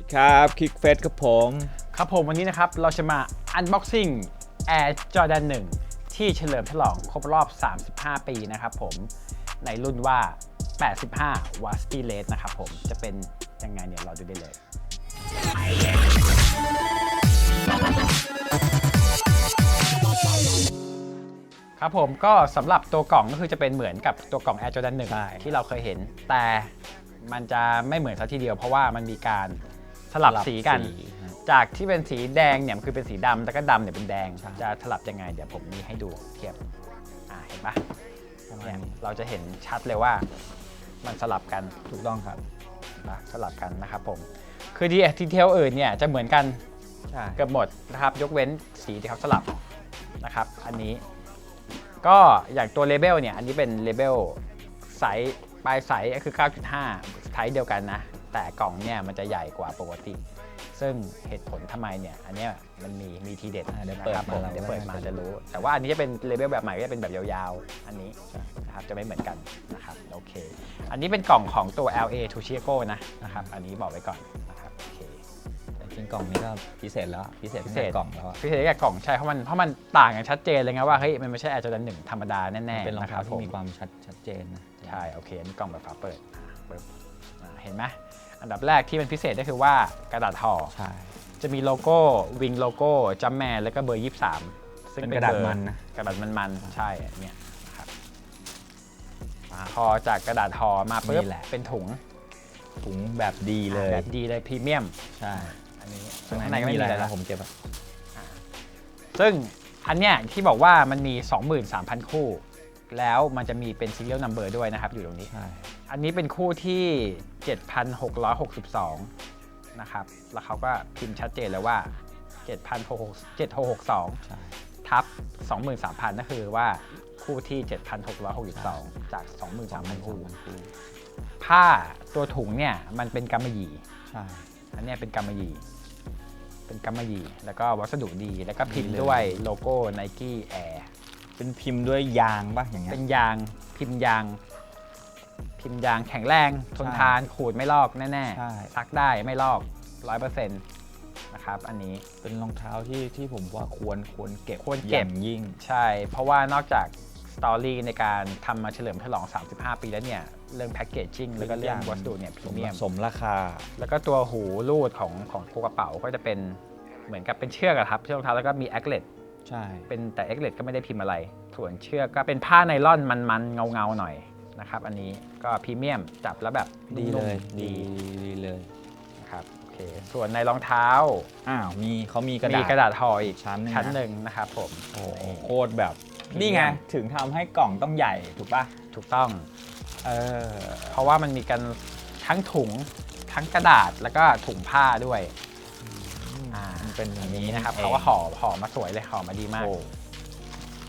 ดีครับคิกเฟสครับผม ครับผมวันนี้นะครับ เราจะมา unboxing Air Jordan 1 ที่เฉลิมฉลองครบรอบ 35 ปีนะครับผม ในรุ่นว่า 85 w a s p y r a t e นะครับผม จะเป็นยังไงเนี่ยเราดูได้เลย ครับผมก็สำหรับตัวกล่องก็คือจะเป็นเหมือนกับตัวกล่อง Air Jordan ใช่1ที่เราเคยเห็น แต่มันจะไม่เหมือนซะทีเดียวเพราะว่ามันมีการ สลับสีกันฮะจากที่เป็นสีแดงเนี่ยมันคือเป็นสีดำแล้วก็ดำเนี่ยเป็นแดงใช่จะสลับยังไง เดี๋ยวผมมีให้ดูเทียบอ่าเห็นปะประมาณเนี่ยนี้เราจะเห็นชัดเลยว่ามันสลับกันถูกต้องครับนะสลับกันนะครับผม คือดีดีเทลอื่นเนี่ยจะเหมือนกันใช่เกือบหมดนะครับ ยกเว้นสีที่เขาสลับนะครับ อันนี้ ก็อย่างตัวเลเบลเนี่ย อันนี้เป็นเลเบลไซส์ปลายไซส์ก็คือ 9.5 ไซส์เดียวกันนะ แต่กล่องเนี่ยมันจะใหญ่กว่าปกติ ซึ่งเหตุผลทำไมเนี่ยอันเนี้ยมันมีมีทีเด็ดอ่าเดี๋ยวนะเปิดครับผมมาเราเดี๋ยวเปิดมาก็น่าจะจะรู้ แต่ว่าอันนี้จะเป็นเลเบลแบบใหม่ก็จะเป็นแบบยาวๆ อันนี้นะครับจะไม่เหมือนกันนะครับโอเค อันนี้เป็นกล่องของตัว LA to Chicago นะนะครับอันนี้บอกไว้ก่อนนะครับโอเคแต่จริงกล่องนี้ก็พิเศษแล้วพิเศษพิเศษตั้งแต่กล่องแล้วอะพิเศษกับกล่องใช่เพราะมันเพราะมันต่างกันชัดเจนเลยไงว่าเฮ้ยมันไม่ใช่ Air Jordan 1ธรรมดาแน่ๆเป็นรองนะคเท้ารับผที่มมีความชัดชัดเจนนะใช่โอเคอันนี้กล่องแบบฝาเปิดอะปึ๊บอะเห็นไหม อันดับแรกที่เป็นพิเศษก็คือว่ากระดาษห่อใช่ จะมีโลโก้วิงโลโก้จัมแมนแล้วก็เบอร์ 23 ซึ่งเป็นกระดาษบอมันนะกระดาษมันๆใช่เนี่ยนะครับอะพอจากกระดาษห่อมาปุ๊บนี่แหละเป็นถุงถุงแบบดีเลยแบบดีเลยพรีเมียมใช่อันนี้ข้างในข้างในไม่ก็มีไม่อะมีไรอะไรนะละผมเก็บอะซึ่งอันเนี้ยที่บอกว่ามันมี 23,000 คู่ แล้วมันจะมีเป็น serial number ด้วยนะครับอยู่ตรงนี้ใช่ อันนี้เป็นคู่ที่ 7,662 นะครับ แล้วเขาก็พิมพ์ชัดเจนเลยว่า 7,662ใช่ทับ 23,000นั่นคือว่าคู่ที่ 7,662 จาก 23,000 คู่ ผ้าตัวถุงเนี่ยมันเป็นกำมะหยี่ใช่อันเนี้ยเป็นกำมะหยี่เป็นกำมะหยี่แล้วก็วัสดุดี แล้วก็พิมพ์ดีเลยด้วยโลโก้ Nike Air เป็นพิมพ์ด้วยยางป่ะอย่างเงี้ย เป็นยางพิมพ์ยาง พิมพ์ยางแข็งแรง ทนใช่ทานขูดไม่ลอกแน่ใช่ ๆซักได้ไม่ลอกร้อยเปอร์เซ็นต์นะครับอันนี้ เป็นรองเท้าที่ที่ผมว่าควรควรเก็บควรเก็บ อย่างยิ่ง ใช่ เพราะว่านอกจากสตอรี่ในการทำมาเฉลิมฉลอง 35 ปีแล้วเนี่ย เรื่องแพคเกจจิ้งแล้วก็เรื่องวัสดุเนี่ยพสรีมเมียม สมราคา แล้วก็ตัวหูรูดของของกระเป๋าก็จะเป็นเหมือนกับเป็นเชือกอะครับเชือกรองเท้าแล้วก็มีแอคเลตใช่ เป็นแต่เอ็กเลก็ไม่ได้พิมพ์อะไร ส่วนเชือกก็เป็นผ้าไนล่อนมันๆเงาๆหน่อย นะครับ อันนี้ก็พรีเมียมจับแล้วแบบดีเลยนุ่มๆดีดีเลย นะครับโอเคส่วนในรองเท้าอ้าวมีเขามีกระดาษมีกระดาษห่ออีกชั้นหนึ่งชั้นนะหนึ่งนะครับผม โอ้โหนี่โคตรแบบ พรีเมียม นี่ไง ถึงทำให้กล่องต้องใหญ่ถูกป่ะ ถูกต้อง เออ เพราะว่ามันมีกันทั้งถุงทั้งกระดาษแล้วก็ถุงผ้าด้วยอ่ามันเป็นอย่างนี้นี้นะครับอง เขาก็ห่อห่อมาสวยเลยห่อมาดีมากโอ้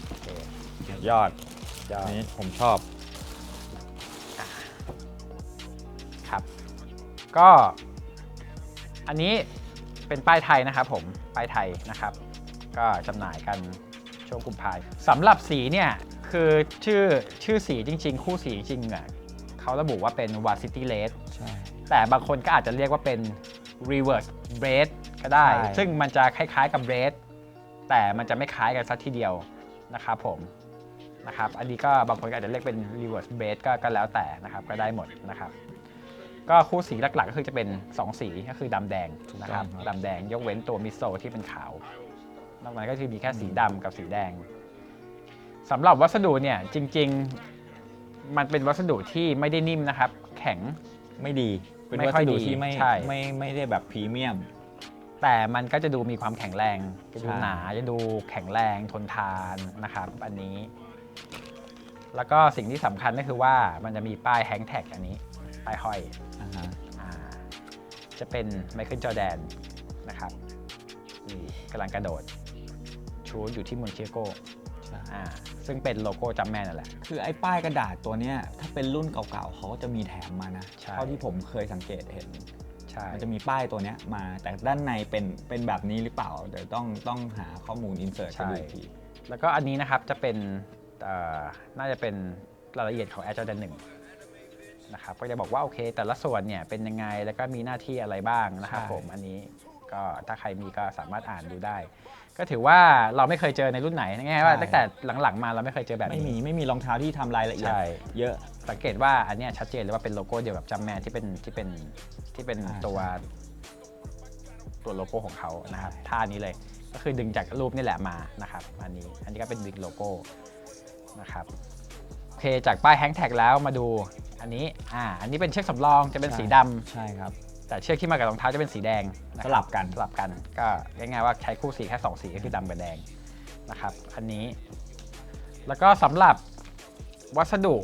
โอเคยอดยออัดนนี้ผมชอบครับ ก็อันนี้เป็นป้ายไทยนะครับผม ป้ายไทยนะครับ ก็จำหน่ายกันช่วงกุมภาพันธ์สำหรับสีเนี่ย คือชื่อชื่อสีจริง ๆ คู่สีจริงๆอะเขาระบุว่าเป็น w a c i t y Red ใช่ แต่บางคนก็อาจจะเรียกว่าเป็น reverse braid ก็ได้ ใช่ ซึ่งมันจะคล้ายๆกับ braid แต่มันจะไม่คล้ายกันสักทีเดียวนะครับผมนะครับ อันนี้ก็บางคนก็อาจจะเรียกเป็น reverse braid ก็ก็แล้วแต่นะครับ ก็ได้หมดนะครับ ก็คู่สีหลักๆ ก็คือจะเป็น 2 สีก็คือดำแดงนะครับดำแดงยกเว้นตัวมิโซที่เป็นขาวนอกนั้นก็คือมีแค่สีดำกับสีแดงสำหรับวัสดุเนี่ยจริง ๆ มันเป็นวัสดุที่ไม่ได้นิ่มนะครับ แข็งไม่ดีเป็นไม่วัค่อสยดุดีที่ไม่ใช่ไม่ไม่ได้แบบพรีเมียม แต่มันก็จะดูมีความแข็งแรงจะดูใช่หนาจะดูแข็งแรงทนทานนะครับ อันนี้ แล้วก็สิ่งที่สำคัญก็คือว่ามันจะมีป้ายแฮงแท็กอันนี้ ป้ายห้อยอ่าฮะอ่าจะเป็นไมเคิลจอแดนนะครับนี่กำลังกระโดด ชูอยู่ที่เมืองเชียโกใช่อ่าซึ่งเป็นโลโก้จัมแมนนั่นแหละ คือไอ้ป้ายกระดาษตัวเนี้ยถ้าเป็นรุ่นเก่าๆเขาก็จะมีแถมมานะใช่ เท่าที่ผมเคยสังเกตเห็น ใช่ มันจะมีป้ายตัวเนี้ยมาแต่ด้านในเป็นเป็นแบบนี้หรือเปล่า เดี๋ยวต้องต้องหาข้อมูลอินเสิร์ตไปดูอีกทีแล้วก็อันนี้นะครับจะเป็นเอ่อน่าจะเป็นรายละเอียดของ Air Jordan 1 นะครับก็จะบอกว่าโอเค แต่ละส่วนเนี่ยเป็นยังไงแล้วก็มีหน้าที่อะไรบ้างนะครับใช่ผมอันนี้ก็ถ้าใครมีก็สามารถอ่านดูได้ ก็ถือว่าเราไม่เคยเจอในรุ่นไหนง่ายๆว่าตั้งแต่หลังๆมาเราไม่เคยเจอแบบไม่นี้มีไม่มีรองเท้าที่ทำรายละเอียดใช่เยอะสังเกตว่าอันเนี้ยชัดเจนเลยว่าเป็นโลโก้เดียวกับจัมแมนที่เป็นที่เป็นที่เป็นอ่าตัวตัวโลโก้ของเขานะครับท่านี้เลยก็คือดึงจากรูปนี่แหละมานะครับอันนี้อันนี้ก็เป็นดึงโลโก้นะครับโอ เคจากป้ายแฮงแท็กแล้วมาดูอันนี้อ่าอันนี้เป็นเชือกสำรองจะเป็นสีดำใช่ครับ แต่เชือกที่มากับรองเท้าจะเป็นสีแดงะคสรัลับกัน สลับกันก็ง่ายๆว่าใช้คู่สีแค่ 2 สีก็คือดำกับแดงนะครับอันนี้ แล้วก็สำหรับวัสดุ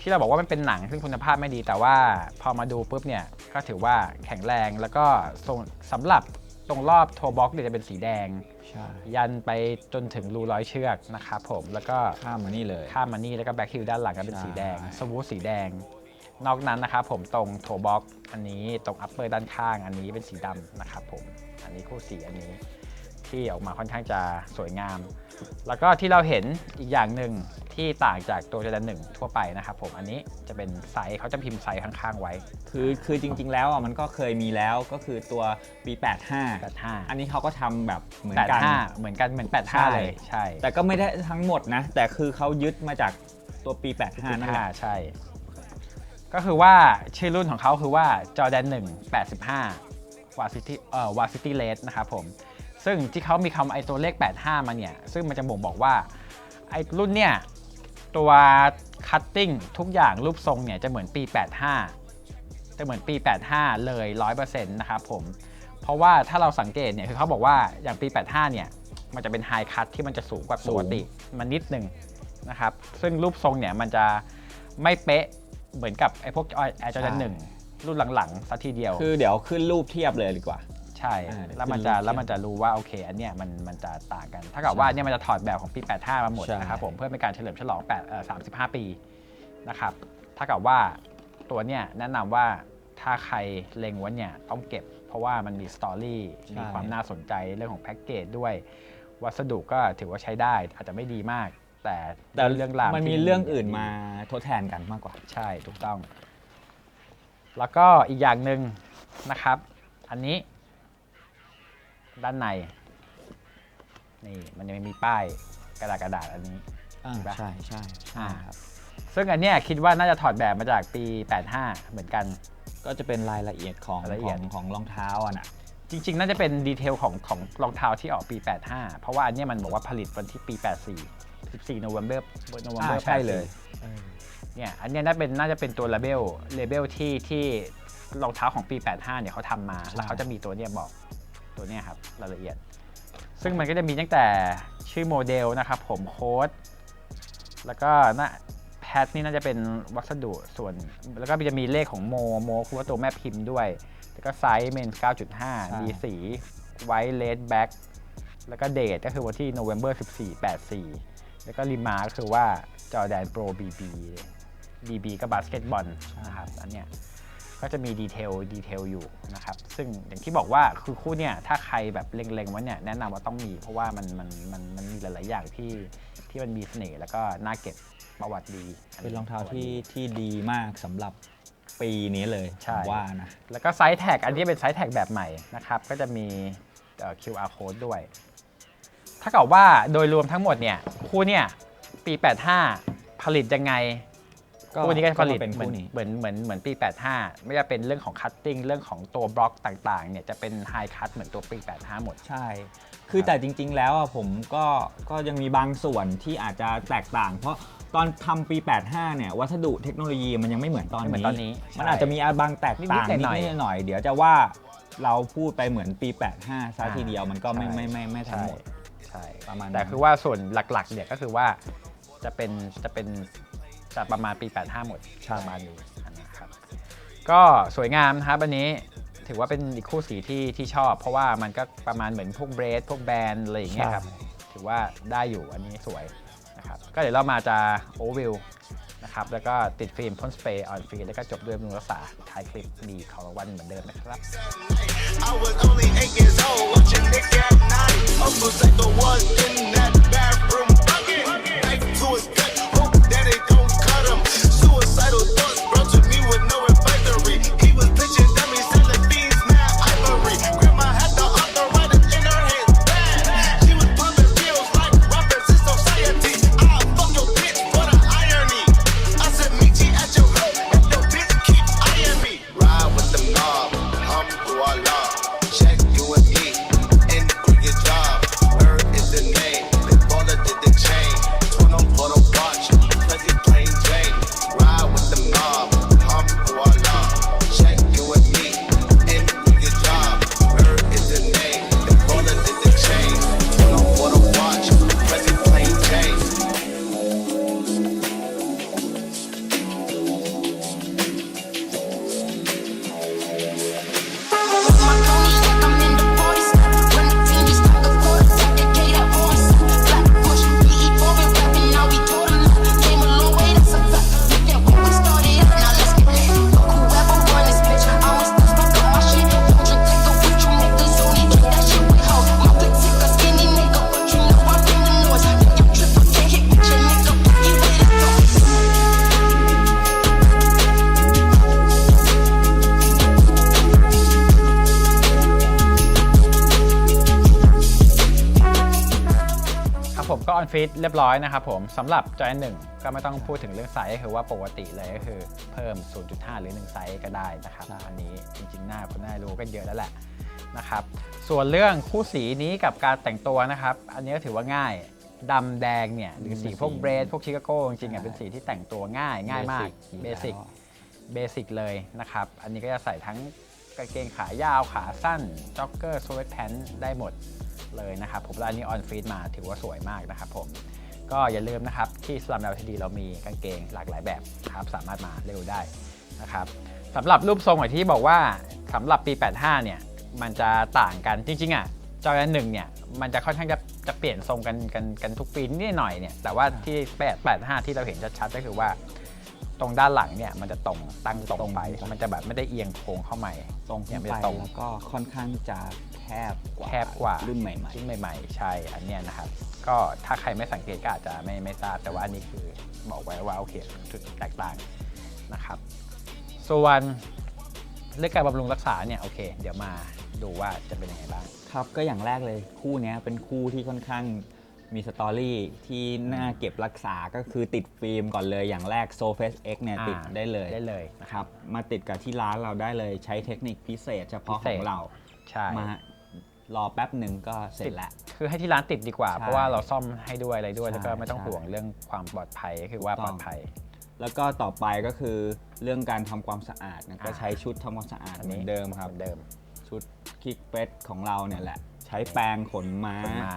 ที่เราบอกว่ามันเป็นหนังซึ่งคุณภาพไม่ดี แต่ว่าพอมาดูปุ๊บเนี่ยก็ถือว่าแข็งแรงแล้วก็ทรงสำหรับ ตรงรอบโทบ็อกเนี่ยจะเป็นสีแดง ใช่ยันไปจนถึงรูร้อยเชือกนะครับผมแล้วก็ข้ามมานี่เลย ข้ามมานี่แล้วก็แบ็คฮิลด้านหลังก็เป็นใช่สีแดงสวูทสีแดง นอกนั้นนะครับผมตรงโทบ็อกอันนี้ตรงอัปเปอร์ด้านข้างอันนี้เป็นสีดำนะครับผมอันนี้คู่สีอันนี้ที่ออกมาค่อนข้างจะสวยงาม แล้วก็ที่เราเห็นอีกอย่างหนึ่ง ที่ต่างจากตัวจอแดนหนึ่งทั่วไปนะครับผมอันนี้จะเป็นไซส์เขาจะพิมพ์ไซส์ข้างๆไว้ คือคือจริง ๆ แล้วอะมันก็เคยมีแล้วก็คือตัวปี85 85 อันนี้เขาก็ทำแบบเหมือนกัน 85เหมือนกันเหมือนใช่85เลยใช่แต่ก็ไม่ได้ทั้งหมดนะ แต่คือเขายึดมาจากตัวปี 85 นั่นแหละ 85ใช่ ก็คือว่าชื่อรุ่นของเขาคือว่า Jordan 1 85 War City เอ่อ War City Red นะครับผมซึ่งที่เขามีคำไอตัวเลข 85 มาเนี่ย ซึ่งมันจะบ่งบอกว่าไอรุ่นเนี่ย ตัวคัตติ้งทุกอย่างรูปทรงเนี่ยจะเหมือนปี 85 จะเหมือนปี 85 เลย 100%นะครับผม เพราะว่าถ้าเราสังเกตเนี่ยคือเขาบอกว่าอย่างปี 85 เนี่ย มันจะเป็นไฮคัตที่มันจะสูงกว่าปกติมันนิดหนึ่งนะครับ ซึ่งรูปทรงเนี่ยมันจะไม่เป๊ะเหมือนกับไอ้พวก Air Jordan ใช่1รุ่นหลังๆสัทีเดียว คือเดี๋ยวขึ้นรูปเทียบเลยดีกว่า ใช่อ่าเดี๋ยวแล้วมันจะขึ้นรูปแล้วมันจะรู้ว่าโอเค อันเนี้ยมันมันจะต่างกันถ้ากับว่าเนี่ยมันจะถอดแบบของปี 85 มาหมดใช่ นะครับผมเพื่อเป็นการเฉลิมฉลอง8เอ่อ35 ปีนะครับถ้ากับว่าตัวเนี่ยแนะนำว่าถ้าใครเล็งไว้เนี่ยต้องเก็บ เพราะว่ามันมีสตอรี่มีความน่าสนใจเรื่องของแพ็กเกจด้วย วัสดุก็ถือว่าใช้ได้อาจจะไม่ดีมาก แต่แต่เรื่องราวมันมีที่ เรื่องอื่นมาทดแทนกันมากกว่า ใช่ถูกต้อง แล้วก็อีกอย่างหนึ่งนะครับ อันนี้ ด้านใน นี่มันยังมีป้ายกระดาษกระดาษอันนี้ อ่าใช่ปะ ใช่ใช่ใช่ครับ ซึ่งอันเนี้ยคิดว่าน่าจะถอดแบบมาจากปี 85 เหมือนกัน ก็จะเป็นรายละเอียดของรายละขเอีอยดงของรองเท้าอะนะจริง ๆ น่าจะเป็นดีเทลของของรองเท้าที่ออกปี 85 เพราะว่าอันเนี้ยมันบอกว่าผลิตวันที่ปี 84 14 n o v e m b e r n o v e m b e อ่า r ใช่เลยเนี่ยอันเนี้ยน่าเป็นน่าจะเป็นตัวเลเบลเลเบลที่ที่รองเท้าของปี 85 เนี่ยเขาทำมาใช่แล้วเขาจะมีตัวเนี้ยบอก ตัวเนี้ยครับรายละเอียด ซึ่งมันก็จะมีตั้งแต่ชื่อโมเดลนะครับผมโค้ดแล้วก็น่าแพทนี่น่าจะเป็นวัสดุส่วน แล้วก็จะมีเลขของโมโมคือว่าตัวแม่พิมพ์ด้วย แล้วก็ไซส์เมน 9.5 มีสีไวท์เลดแบ็กแล้วก็เดทก็คือวันที่ November 14 84 แล้วก็ริมาก็คือว่าจอแดนโปร BB BB ก็บาสเกตบอลนะครับอันเนี้ย ก็จะมีดีเทลดีเทลอยู่นะครับ ซึ่งอย่างที่บอกว่าคือคู่เนี่ยถ้าใครแบบเล็งๆไว้เนี่ยแนะนำว่าต้องมี เพราะว่ามันมันมันมันมีหลายๆอย่างที่ที่มันมีเสน่ห์แล้วก็น่าเก็บประวัติดีเป็นรองเท้าที่ที่ดีมากสำหรับปีนี้เลยใช่ผมว่านะแล้วก็ไซส์แท็กอันนี้เป็นไซส์แท็กแบบใหม่นะครับ ก็จะมีเอ่อ QR code ด้วย ถ้าเกิดว่าโดยรวมทั้งหมดเนี่ยคู่เนี่ยปี 85 ผลิตยังไง คู่นี้ก็ผลิตเป็นเหมือคู่นนี้เหมือนเหมือนเหมือนปี 85 ไม่ว่าเป็นเรื่องของคัตติ้งเรื่องของตัวบล็อกต่างๆเนี่ยจะเป็นไฮคัตเหมือนตัวปี 85 หมด ใช่ คือแต่จริง ๆ แล้วอะผมก็ก็ยังมีบางส่วนที่อาจจะแตกต่าง เพราะตอนทำปี 85 เนี่ย วัสดุเทคโนโลยีมันยังไม่เหมือนตอนไม่เหมืนี้อนตอนนี้มันใช่อาจจะมีบางแตกต่างนินิดๆหน่อยๆดๆหน่อยๆเดี๋ยวจะว่าเราพูดไปเหมือนปี 85ซะอ่าทีเดียวมันก็ไม่ใช่ ไม่ไม่ไม่ทั้งหมด ใช่ประมาณนั้น แต่คือว่าส่วนหลักๆเนี่ยก็คือว่าจะเป็นจะเป็น จะประมาณปี 85 หมดใช่ประมาณนี้นะครับก็สวยงามนะครับอันนี้ถือว่าเป็นอีกคู่สีที่ที่ชอบ เพราะว่ามันก็ประมาณเหมือนพวกเบรดพวกแบรนด์อะไรอย่างเงี้ยครับถือว่าได้อยู่อันนี้สวยนะครับก็เดี๋ยวเรามาจะโอเวลนะครับแล้วก็ติดฟิล์มพ่นสเปรย์ออนฟิล์แล้วก็จบด้วยมือรักษาท้ายคลิปมีของรางวัลเหมือนเดิมนะครับ I was only eight years old, watching Nick at night. Almost like the one in that bathroom. Knife to his gut, Suicidal thoughts ฟิตเรียบร้อยนะครับผมสำหรับจอยหนึ่งก็ไม่ต้องพูดถึงเรื่องไซส์ก็คือว่าปกติเลยก็คือเพิ่ม 0.5 หรือ 1 ไซส์ก็ได้นะครับใช่อันนี้จริงๆหน้าคนน่ารู้กันเยอะแล้วแหละนะครับส่วนเรื่องคู่สีนี้กับการแต่งตัวนะครับ อันนี้ก็ถือว่าง่ายดำแดงเนี่ยหรือสีพวกเบรดพวกชิคาโก้จริงๆอะเป็นสีที่แต่งตัวง่ายง่ายมากเบสิกเบสิกเลยนะครับอันนี้ก็จะใส่ทั้งกางเกงขายาวขาสั้นจ็อกเกอร์สเวตแพนได้หมด เลยนะครับผมแล้วอันนี้ออนฟีดมาถือว่าสวยมากนะครับผมก็อย่าลืมนะครับที่สลัมดาวทีดีเรามีกางเกงหลากหลายแบบครับสามารถมาเร็วได้นะครับสำหรับรูปทรงอย่างที่บอกว่าสำหรับปี 85 เนี่ยมันจะต่างกันจริงๆอะจอยันหนึ่งเนี่ยมันจะค่อนข้างจะจะเปลี่ยนทรงกันกันกันทุกปีนิดหน่อยเนี่ยแต่ว่าที่ 8 85 ที่เราเห็นชัดๆก็คือว่า ตรงด้านหลังเนี่ยมันจะตรงตั้งตรงไป มันจะแบบไม่ได้เอียงโค้งเข้ามาตรงเนี่ยขึ้นไม่ไปตรงแล้วก็ค่อนข้างจะแคบกว่าแคบกว่ารุ่นใหม่รุ่นใหม่ ๆ ใช่อันเนี้ยนะครับ ก็ถ้าใครไม่สังเกตก็อาจจะไม่ไม่ทราบแต่ว่าอันนี้คือบอกไว้ว่าโอเคจุดแตกต่างนะครับ ส่วนเรื่องการบำรุงรักษาเนี่ยโอเค เดี๋ยวมาดูว่าจะเป็นยังไงบ้างๆครับก็อย่างแรกเลยคู่เนี้ยเป็นคู่ที่ค่อนข้าง มีสตอรี่ที่น่าเก็บรักษาก็คือติดฟิล์มก่อนเลยอย่างแรก Surface X เนี่ยอ่า ติดได้เลยได้เลยนะนะคครับรับมาติดกับที่ร้านเราได้เลยใช้เทคนิคพิเศษเฉพาะพิขเศอษงเราใช่ มารอแป๊บหนึ่งก็เสร็จแล้ว คือให้ที่ร้านติดดีกว่า ใช่เพราะว่าเราซ่อมให้ด้วยอะไรด้วย ใช่แล้วก็ไม่ต้องใช่ห่วงเรื่องความปลอดภัยก็คือว่าถูกปต้ลองอดภัย แล้วก็ต่อไปก็คือเรื่องการทำความสะอาดนะก็อ่า ใช้ชุดทำความสะอาดอันเหมืนี้อนเดิมครับ เหมือนเดิมชุดคิกเป็ดของเราเนี่ยแหละ ใช้แปรงขนม้าคนมา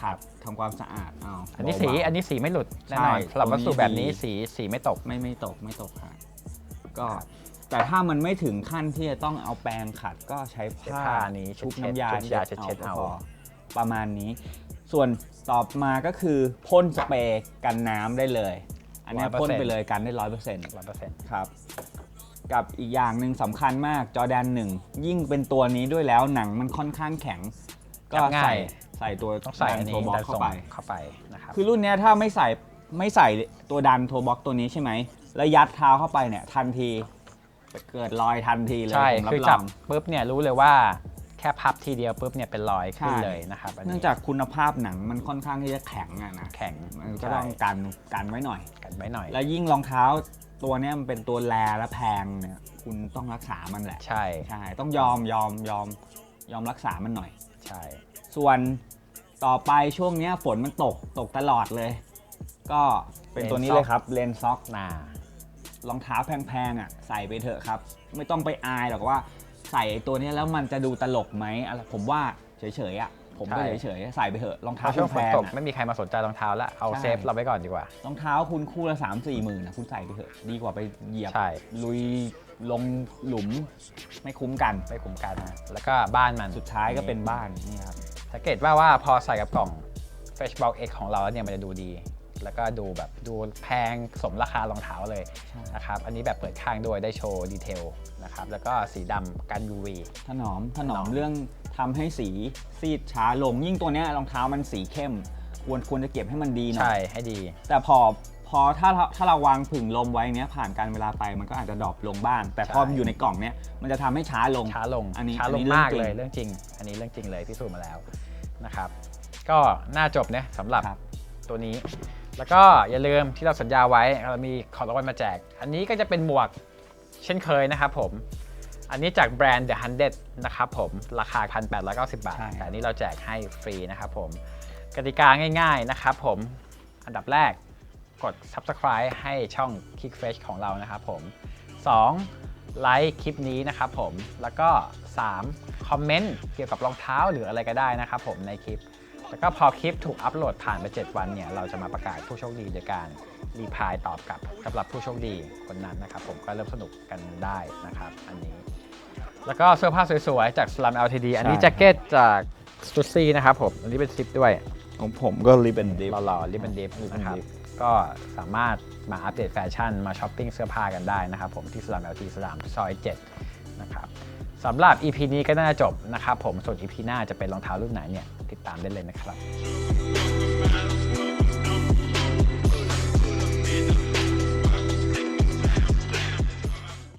ขัดทำความสะอาดเอาอันนี้สีเบาๆอันนี้สีไม่หลุดแน่นอนใช่สำหรับวัสดุตัวนี้แบบนี้ดีสีสีไม่ตก ไม่ไม่ตกไม่ตกครับก็แต่ถ้ามันไม่ถึงขั้นที่จะต้องเอาแปรงขัดก็ใช้ใช้ผ้าผ้านี้ชุบเช็ดน้ำยาชุบน้ำยาเช็ดเอาเช็ดก็เอาพอประมาณนี้ ส่วนต่อมาก็คือพ่นสเปรย์กันน้ำได้เลย อันเนี้ย100%พ่นไปเลยกันได้ร้อยเปอร์เซ็นต์ร้อยเปอร์เซ็นต์ครับกับอีกอย่างหนึ่งสำคัญมากจอแดนหนึ่งยิ่งเป็นตัวนี้ด้วยแล้วหนังมันค่อนข้างแข็ง ก็ใส่ ใส่ตัวต้องใส่อันดันี้โทบ็อกดันเข้าส่งไป เข้าไปนะครับคือรุ่นเนี้ยถ้าไม่ใส่ไม่ใส่ตัวดันโทบ็อกตัวนี้ใช่ไหม แล้วยัดเท้าเข้าไปเนี่ยทันทีจะเกิดรอยทันทีเลยใช่ผมรัคือบรจัอบงปุ๊บเนี่ยรู้เลยว่าแค่พับทีเดียวปุ๊บเนี่ยเป็นรอยขึ้นใช่เลยนะครับอันนี้เนื่องจากคุณภาพหนังมันค่อนข้างที่จะแข็งอะนะแข็งมันก็ต้องกันกันไว้หน่อย กันไว้หน่อย แล้วยิ่งรองเท้าตัวเนี้ยมันเป็นตัวแรและแพงเนี่ย คุณต้องรักษามันแหละ ใช่ใช่ ต้องยอมยอมยอมยอมรักษามันหน่อย ใช่ ส่วน ต่อไปช่วงเนี้ยฝนมันตกตกตลอดเลย ก็เป็นตัวนี้เลยครับเลนซ็อกหนารองเท้าแพงๆอะใส่ไปเถอะครับ ไม่ต้องไปอายหรอกว่าใส่ตัวเนี้ยแล้วมันจะดูตลกไหมอะไรผมว่าเฉยๆอะผมก็เฉยๆใส่ไปเถอะรองถ้าเท้าช่วงฝแพนงตกๆอะ ไม่มีใครมาสนใจรองเท้าแล้วเอาใช่ เซฟเราไว้ก่อนดีกว่า รองเท้าคุณคู่ละสามสี่หมื่นนะคุณใส่ไปเถอะดีกว่าไปเหยียบ ใช่ ลุยลงหลุมไม่คุ้มกัน ไม่คุ้มกันนะแล้วก็บ้านมันสุดท้ายก็เป็นบ้านนี่ครับ สังเกตว่าว่าพอใส่กับกล่อง Freshbox X ของเราแล้วเนี่ยมันจะดูดี แล้วก็ดูแบบดูแพงสมราคารองเท้าเลยใช่นะครับ อันนี้แบบเปิดข้างด้วยได้โชว์ดีเทลนะครับ แล้วก็สีดำกัน UV ถนอมถนอมถนอมเรื่องทำให้สีซีดช้าลง ยิ่งตัวเนี้ยรองเท้ามันสีเข้ม ควรควรจะเก็บให้มันดีหน่อใช่ยให้ดี แต่พอพอถ้าเราถ้าเราวางผึ่งลมไว้เนี้ยผ่านการเวลาไปมันก็อาจจะดรอปลงบ้าง แต่พอใช่มันอยู่ในกล่องเนี้ยมันจะทำให้ช้าลง ช้าลงอันนี้ช้าอันลนี้งเรื่องมากจริง เลยเรื่องจริง อันนี้เรื่องจริงเลยพิสูจน์มาแล้ว นะครับ ก็น่าจบเนี่ยสำหรับครับตัวนี้ แล้วก็อย่าลืมที่เราสัญญาไว้เรามีของรางวัลมาแจก อันนี้ก็จะเป็นหมวกเช่นเคยนะครับผม อันนี้จากแบรนด์ The 100นะครับผม ราคา 1,890 บาทใช่แต่อันนี้เราแจกให้ฟรีนะครับผม กติกาง่าย ๆนะครับผม อันดับแรกกด Subscribe ให้ช่อง Kickfresh ของเรานะครับผม 2. ไลค์คลิปนี้นะครับผม แล้วก็ 3. คอมเมนต์เกี่ยวกับรองเท้าหรืออะไรก็ได้นะครับผมในคลิป แล้วก็พอคลิปถูกอัปโหลดผ่านไป 7 วันเนี่ยเราจะมาประกาศผู้โชคดีโดยการรีพายตอบกลับสำหรับผู้โชคดีคนนั้นนะครับผมก็เริ่มสนุกกันได้นะครับ อันนี้ แล้วก็เสื้อผ้าสวยๆจาก Slum LTD อันนี้ใช่แจ็คเก็ตจากสตูซี่นะครับผมอันนี้เป็นซิปด้วย ของผมก็ริบเบนดิฟ หล่อๆริบเบิลดิฟ Ribbon นะครับ Dip ก็สามารถมาอัปเดตแฟชั่นมาช้อปปิ้งเสื้อผ้ากันได้นะครับผมที่สลาม LT สลามซอย7นะครับ สำหรับ EP นี้ก็น่าจบนะครับผมส่วน EP หน้าจะเป็นรองเท้ารุ่นไหนเนี่ยติดตามได้เลยนะครับ